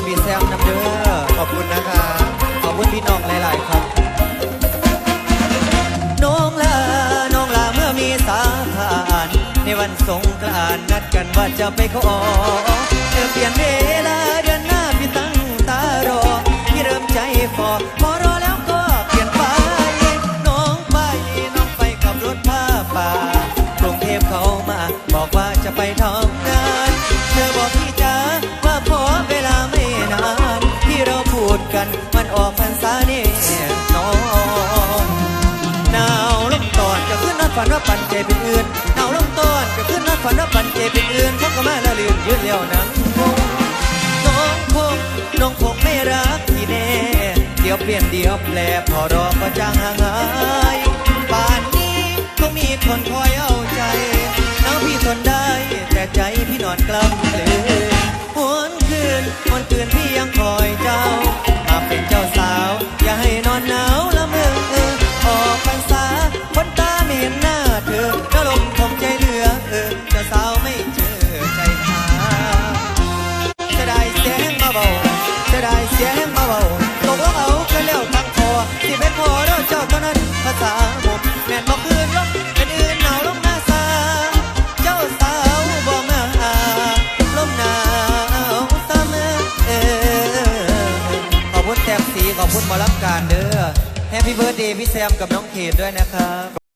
คุณพี่แซมน้ำเด้อขอบคุณนะคะ ขอบคุณพี่น้องหลาย ๆ ครับ น้องลา น้องลาเมื่อมีสาขานในวันสงกรานต์นัดกันว่าจะไปขอเริ่เปลี่ยนเวลาเดือนหน้าพี่ตั้งตารอ พี่เริ่มใจฟอพอรอแล้วก็เปลี่ยนไป น้องไป น้องไปขับรถพาป่ากรุเทพเขามา บอกว่าจะไปท่อง กัน มันออกพรรษาเนี่ยน้องหนาวลมตอนก็ขึ้นนอนฝันว่าปันใจเป็นอื่นหนาวลมตอนก็ขึ้นนอนฝันว่าปันใจเป็นอื่นพบก็มาละลืมยืดเลี้ยวหนังคงน้องคงน้องคงไม่รักพี่แน่เดี๋ยวเปลี่ยนเดี๋ยวแปลพอรอก็จางห่างหายป่านนี้คงมีคนคอยเอาใจน้องพี่ทนได้แต่ใจพี่นอนกลำเลยวนคืนหวนคืนพี่ยังคอยเจ้า เป็นเจ้าสาว อย่าให้นอนหนาวละเมอเออออกพรรษาคนตาไม่เห็นหน้าเธอก็ลมคงใจเหลือเออเจ้าสาวไม่เจอใจหาจะได้เสียงมาเบาจะได้เสียงมาเบาตกลงเอาก็แล้ว คุณแซมสีขอบคุณหมอลับการเด้อแฮปปี้เบิร์ดเดย์พี่แซมกับน้องเขตด้วยนะครับ